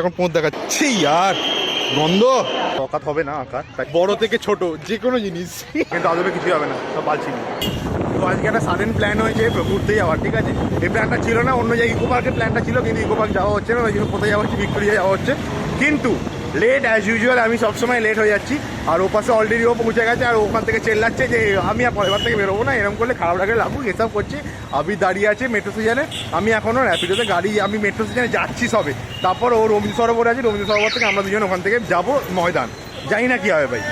এখন পোঁত দেখাচ্ছি। আর গন্ধ। তকাত হবে না আকার বড় থেকে ছোট যে কোনো জিনিস। কিন্তু আদবে কিছু হবে না সব বালছি তো আজকে একটা সাডেন প্ল্যান হয়েছে ঘুরতে যাওয়ার ঠিক আছে? এই প্ল্যানটা ছিল না অন্য জায়গায় ইকো পার্কের প্ল্যানটা ছিল কিন্তু ইকো পার্ক যাওয়া হচ্ছে না ওই জন্য কোথায় যাওয়া হচ্ছে ভিক্টোরিয়া যাওয়া হচ্ছে। কিন্তু লেট অ্যাজ ইউজুয়াল আমি সবসময় লেট হয়ে যাচ্ছি। আর ও পাশে অলরেডি ও পৌঁছে গেছে আর ওখান থেকে চেল্লাচ্ছে যে, আমি আর পরের থেকে বেরোবো না এরকম করলে খারাপ লাগে লাগুক এসব করছি। আমি দাঁড়িয়ে আছে মেট্রো স্টেশনে আমি এখনও র্যাপিডোতে গাড়ি, আমি মেট্রো স্টেশনে যাচ্ছি সবে। তারপর ও রবীন্দ্র সরোবর আছে, রবীন্দ্র সরোবর থেকে আমরা দুজন ওখান থেকে যাব ময়দান। জানি না কি হবে ভাই।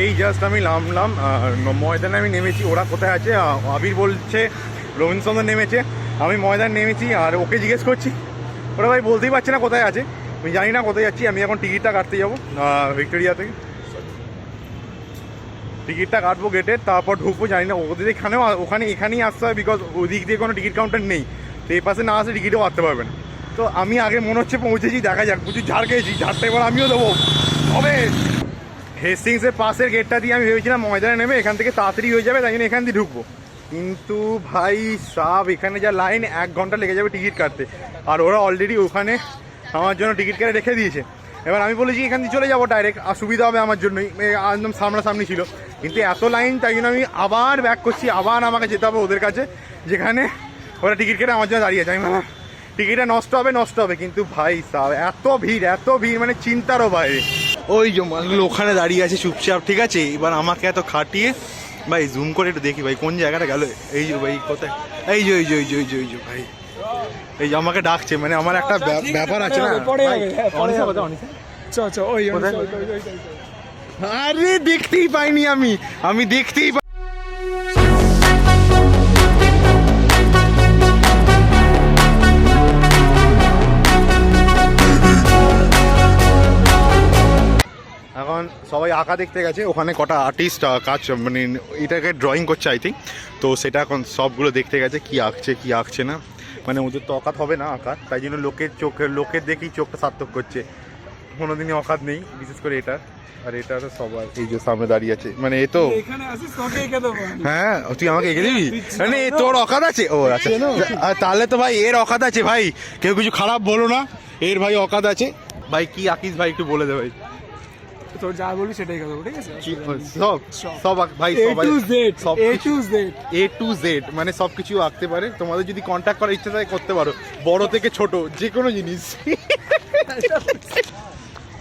এই জাস্ট আমি নামলাম ময়দানে আমি নেমেছি। ওরা কোথায় আছে? আবির বলছে, রবীন্দ্র সরোবর নেমেছে। আমি ময়দান নেমেছি আর ওকে জিজ্ঞেস করছি। ওরা ভাই বলতেই পারছে না কোথায় আছে। আমি জানি না কোথায় যাচ্ছি, আমি এখন টিকিটটা কাটতে যাব ভিক্টোরিয়া থেকে। টিকিটটা কাটবো গেটে তারপর ঢুকবো, জানি না ওদের এখানেও ওখানে এখানেই আসতে হবে বিকজ ওদিক দিয়ে কোনো টিকিট কাউন্টার নেই। তো এই পাশে না আসলে টিকিটও কাটতে পারবেন তো আমি আগে মনে হচ্ছে পৌঁছেছি, দেখা যাক প্রচুর ঝাড় খেয়েছি। ঝাড়টা এবার আমিও দেবো। হবে। হেস্টিংসের পাশের গেটটা দিয়ে আমি ভেবেছিলাম ময়দানে নেমে এখান থেকে তাড়াতাড়ি হয়ে যাবে, তাই জন্য এখান দিয়ে ঢুকবো। কিন্তু ভাই সাব, এখানে যা লাইন এক ঘণ্টা লেগে যাবে টিকিট কাটতে। আর ওরা অলরেডি ওখানে আমার জন্য টিকিট কেটে রেখে দিয়েছে। এবার আমি বলেছি এখান দিয়ে চলে যাব ডাইরেক্ট আর সুবিধা হবে আমার জন্যই। একদম সামনাসামনি ছিল। কিন্তু এত লাইন তাই জন্য আমি আবার ব্যাক করছি, আবার আমাকে যেতে হবে ওদের কাছে, যেখানে ওরা টিকিট কেটে আমার জন্য দাঁড়িয়ে আছে। আমি টিকিটটা নষ্ট হবে নষ্ট হবে। কিন্তু ভাই সাব এত ভিড় এত ভিড় মানে চিন্তারও বাইরে। ওই যে মানুষগুলো ওখানে দাঁড়িয়ে আছে চুপচাপ, ঠিক আছে? এবার আমাকে এত খাটিয়ে, ভাই জুম করে একটু দেখি, ভাই কোন জায়গাটা গেল? এই যে ভাই, কোথায়? এই যে এই যে এই যে যে, ভাই। এই যে আমাকে ডাকছে মানে আমার একটা ব্যা- ব্যাপার আছে না। আরে দেখতেই পাইনি আমি। আমি দেখতেই পাই এখন সবাই আঁকা দেখতে গেছে ওখানে কটা আর্টিস্ট কাজ মানে এটাকে ড্রয়িং করছে আই থিঙ্ক তো সেটা এখন সবগুলো দেখতে গেছে কি আঁকছে কি আঁকছে না। মানে ওদের তো অকাত হবে না আঁকাত তাই জন্য লোকের চোখে লোকের দেখেই চোখটা সার্থক করছে। কোনোদিনই অকাত নেই বিশেষ করে এটা আর এটা তো সবার এই যে সামনে দাঁড়িয়ে আছে। মানে এ তো এঁকে। হ্যাঁ তুই আমাকে এগিয়ে দিবি? মানে। তোর অকাত আছে? ও আচ্ছা। আর তাহলে তো ভাই এর অকাত আছে ভাই। কেউ কিছু খারাপ বলো না। এর ভাই অকাত আছে। ভাই কি আঁকিস ভাই একটু বলে দে ভাই। তোর যা বলবি সেটাই দেবো ঠিক আছে? সব সব। ভাই এ সবাই টু জেড সব A to Z A to Z মানে সব কিছু আঁকতে পারে। তোমাদের যদি কন্ট্যাক্ট করার ইচ্ছা থাকে করতে পারো। বড় থেকে ছোট যে কোনো জিনিস।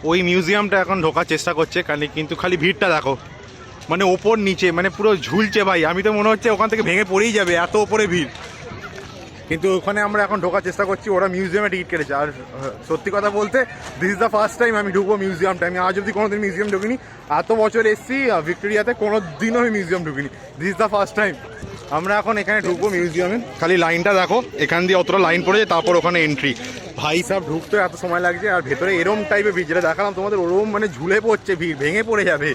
ওই মিউজিয়ামটা এখন ঢোকার চেষ্টা করছে খালি কিন্তু খালি ভিড়টা দেখো। মানে ওপর নিচে মানে পুরো ঝুলছে ভাই। আমি তো মনে হচ্ছে ওখান থেকে ভেঙে পড়েই যাবে এত ওপরে ভিড়। কিন্তু ওখানে আমরা এখন ঢোকার চেষ্টা করছি, ওরা মিউজিয়ামে টিকিট কেটেছে। আর সত্যি কথা বলতে this is the first time আমি ঢুকবো মিউজিয়ামটা আমি আজ অব্দি কোনোদিন মিউজিয়াম ঢুকিনি। এত বছর এসছি ভিক্টোরিয়াতে কোনো দিনও আমি museum ঢুকিনি। This is the first time আমরা এখন এখানে ঢুকবো মিউজিয়ামে খালি লাইনটা দেখো, এখান দিয়ে অতটা লাইন পড়েছে তারপর ওখানে এন্ট্রি ভাই সাহেব ঢুকতে এত সময় লাগছে, আর ভেতরে এরম টাইপের ভিড়, যেটা দেখালাম তোমাদের, ওরম মানে ঝুলে পড়ছে ভিড়, ভেঙে পড়ে যাবে।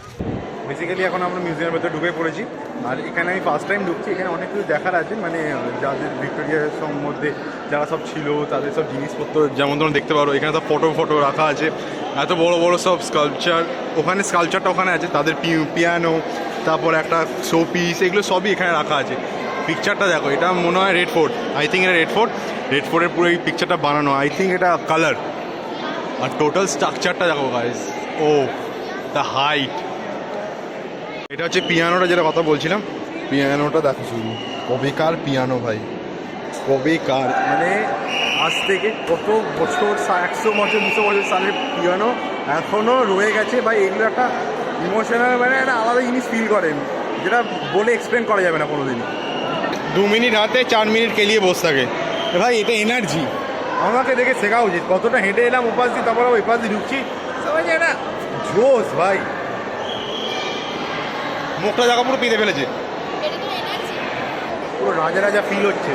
বেসিক্যালি এখন আমরা মিউজিয়ামের ভেতরে ঢুকে পড়েছি। আর এখানে আমি ফার্স্ট টাইম ঢুকছি, এখানে অনেক কিছু দেখার আছে। মানে যাদের ভিক্টোরিয়ার মধ্যে যারা সব ছিল, তাদের সব জিনিসপত্র যেমন তোমরা দেখতে পারো, এখানে সব ফটো ফটো রাখা আছে। এত বড় বড় সব স্কাল্পচার ওখানে স্কাল্পচারটা ওখানে আছে, তাদের পিয়ানো তারপর একটা শো পিস এগুলো সবই এখানে রাখা আছে। পিকচারটা দেখো, এটা মনে হয় রেড ফোর্ট আই থিঙ্ক এটা রেড ফোর্ট রেড ফোর্টের পুরো এই পিকচারটা বানানো। আই থিঙ্ক এটা কালার আর টোটাল স্ট্রাকচারটা দেখো গাইস ও দ্য হাইট এটা হচ্ছে পিয়ানোটা যেটা কথা বলছিলাম। পিয়ানোটা দেখো শুধু। কবেকার পিয়ানো ভাই। কবেকার। মানে আজ থেকে কত বছর একশো বছর দুশো বছর সালের পিয়ানো এখনও রয়ে গেছে ভাই। এগুলো একটা ইমোশনাল মানে একটা আলাদা জিনিস ফিল করেন যেটা বলে এক্সপ্লেন করা যাবে না কোনো দিন দু মিনিট হাতে চার মিনিট কেলিয়ে বসে থাকে। ভাই এটা এনার্জি আমাকে দেখে শেখা উচিত। কতটা হেঁটে এলাম উপাস দিয়ে তারপর ওই পাশ দিয়ে ঢুকছি। সবাই যে এটা জোস ভাই। মুখটা জায়গা পুরো পেতে ফেলেছে। পুরো রাজা রাজা ফিল হচ্ছে।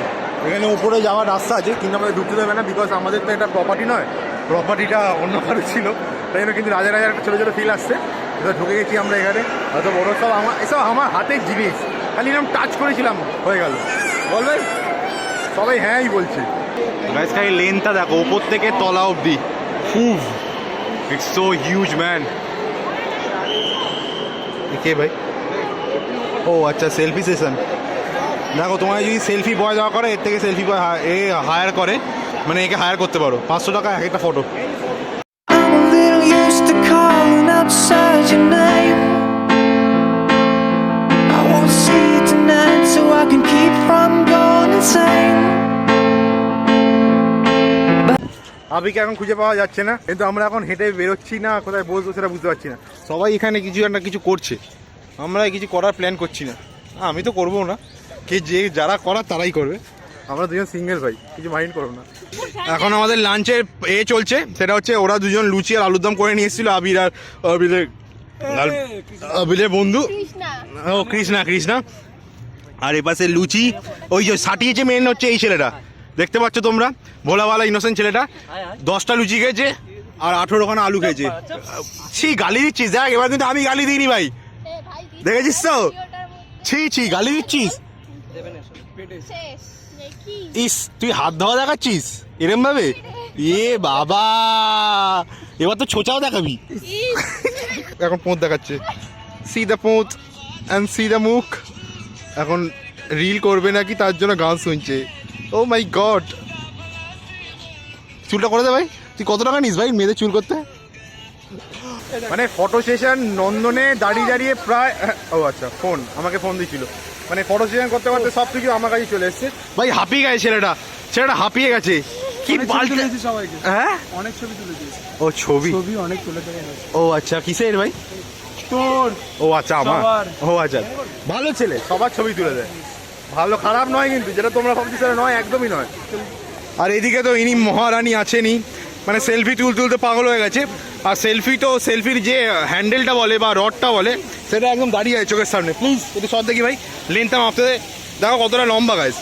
এখানে উপরে যাওয়ার রাস্তা আছে কিন্তু আমাদের ঢুকতে দেবে না বিকজ আমাদের তো এটা প্রপার্টি নয়। প্রপার্টিটা অন্য কারও ছিল। তাই জন্য কিন্তু রাজা রাজার একটা ছোটো ছোটো ফিল আসছে। এবার ঢুকে গেছি আমরা এখানে। হয়তো বড় সব আমার এসব আমার হাতের জিনিস। খালি এরকম টাচ করেছিলাম হয়ে গেল। বলবে সবাই হ্যাঁই বলছে। গাইস খালি লেনটা দেখো ওপর থেকে তলা অবধি। ফুভ ইটস সো হিউজ ম্যান কে ভাই? ও আচ্ছা সেলফি সেশন দেখো তোমার যদি সেলফি বয় দেওয়া করে এর থেকে সেলফি বয় এ হায়ার করে মানে একে হায়ার করতে পারো। পাঁচশো টাকা এক একটা ফটো. আবিকে এখন খুঁজে পাওয়া যাচ্ছে না কিন্তু আমরা এখন হেঁটে বেরোচ্ছি না কোথায় বসবো সেটা বুঝতে পারছি না। সবাই এখানে কিছু একটা কিছু করছে। আমরা কিছু করার প্ল্যান করছি না। আমি তো করব না। কে যে যারা করার তারাই করবে। আমরা দুজন সিঙ্গেল ভাই কিছু মাইন্ড করব না। এখন আমাদের লাঞ্চের এ চলছে সেটা হচ্ছে ওরা দুজন লুচি আর আলুর দম করে নিয়ে এসেছিল আবির আর আবিরের আবিরের বন্ধু। ও কৃষ্ণা কৃষ্ণা। আর এপাশে লুচি ওই যে সাটিয়েছে মেন হচ্ছে এই ছেলেটা। দেখতে পাচ্ছ তোমরা? ভোলাওয়ালা ইনোসেন্ট ছেলেটা। দশটা লুচি খেয়েছে আর আঠেরো খানা আলু খেয়েছে। ছি গালি দিচ্ছিস দেখ এবার কিন্তু আমি গালি দিইনি ভাই। দেখেছিস তো? ছি ছি, গালি দিচ্ছিস? ইস, তুই হাত ধোয়া দেখাচ্ছিস? এরম ভাবে? এ বাবা! এবার তো ছোচাও দেখাবি। এখন পোঁত দেখাচ্ছে। সি দ্য পোঁত অ্যান্ড সি দ্য মুখ। এখন রিল করবে নাকি, তার জন্য গান শুনছে। ও মাই গড চুলটা করে দে ভাই। তুই কত টাকা নিস ভাই মেয়েদের চুল করতে? মানে ফটো সেশন নন্দনে দাঁড়িয়ে দাঁড়িয়ে প্রায় ও আচ্ছা ফোন আমাকে ফোন দিছিল। মানে ফটো সেশন করতে করতে সব কিছু আমার কাছে চলে এসছে। ভাই হাঁপিয়ে গেছে ছেলেটা। ছেলেটা হাঁপিয়ে গেছে। কি তুলেছি সবাইকে। হ্যাঁ? অনেক ছবি তুলেছি ও ছবি? ছবি অনেক তুলে ও আচ্ছা কিসের ভাই? তোর। ও আচ্ছা আমার। ও আচ্ছা। ভালো ছেলে সবার ছবি তুলে দেয়। ভালো খারাপ নয় কিন্তু যেটা তোমরা ভাবছ সেটা নয় একদমই নয়। আর এদিকে তো ইনি মহারানী আছেনি মানে সেলফি তুল তুলতে পাগল হয়ে গেছে। আর সেলফি তো সেলফির যে হ্যান্ডেলটা বলে বা রডটা বলে, সেটা একদম দাঁড়িয়ে আছে চোখের সামনে। প্লিজ একটু সব দেখি ভাই। লেনটা মাপতে। দেখো কতটা লম্বা গাছ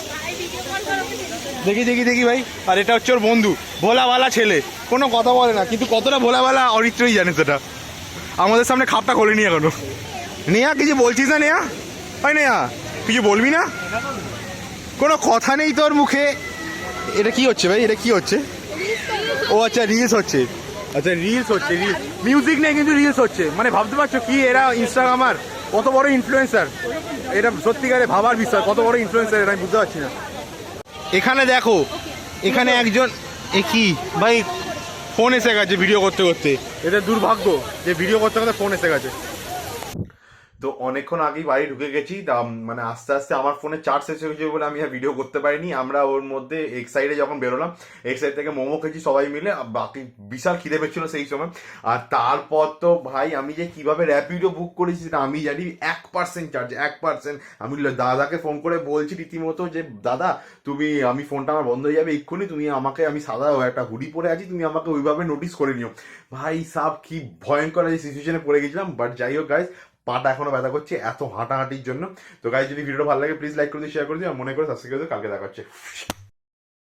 দেখি দেখি দেখি ভাই। আর এটা হচ্ছে ওর বন্ধু ভোলাওয়ালা ছেলে। কোনো কথা বলে না, কিন্তু কতটা ভোলাওয়ালা অরিত্রই জানে সেটা। আমাদের সামনে খাপটা খোলেনি এখনও। নেয়া কিছু বলছিস না নেয়া হয় নেয়া কিছু বলবি না? কোনো কথা নেই তোর মুখে। এটা কি হচ্ছে ভাই? এটা কি হচ্ছে? ও আচ্ছা রিলস হচ্ছে। আচ্ছা রিলস হচ্ছে মিউজিক নেই কিন্তু রিলস হচ্ছে। মানে ভাবতে পারছ কি এরা ইনস্টাগ্রামার কত বড় ইনফ্লুয়েন্সার এটা সত্যিকারে ভাবার বিষয় কত বড় ইনফ্লুয়েন্সার এটা আমি বুঝতে পারছি না। এখানে দেখো এখানে একজন এ কি? ভাই ফোন এসে গেছে ভিডিও করতে করতে। এটা দুর্ভাগ্য যে ভিডিও করতে করতে ফোন এসে গেছে। তো অনেকক্ষণ আগেই বাড়ি ঢুকে গেছি মানে আস্তে আস্তে আমার ফোনে চার্জ শেষ হয়ে গেছে বলে আমি আর ভিডিও করতে পারিনি। আমরা ওর মধ্যে এক সাইডে যখন বেরোলাম, এক সাইড থেকে মোমো খেয়েছি সবাই মিলে বাকি বিশাল খিদে পেয়েছিল সেই সময়। আর তারপর তো ভাই, আমি যে কীভাবে র্যাপিডো বুক করেছি সেটা আমি জানি, এক পার্সেন্ট চার্জ এক পার্সেন্ট আমি দাদাকে ফোন করে বলছি রীতিমতো যে, দাদা, তুমি, আমি ফোনটা আমার বন্ধ হয়ে যাবে এক্ষুনি, তুমি আমাকে, আমি সাদা একটা হুডি পরে আছি, তুমি আমাকে ওইভাবে নোটিস করে নিও। ভাই, সাব কি ভয়ঙ্কর সিচুয়েশনে পড়ে গেছিলাম বাট যাই হোক গাইজ পাটা এখনও ব্যথা করছে, এত হাঁটাহাঁটির জন্য। তো গাই যদি ভিডিওটা ভালো লাগে প্লিজ লাইক করে দিও শেয়ার করে দিও, আর মনে করে সাবস্ক্রাইব করে কালকে দেখা হচ্ছে।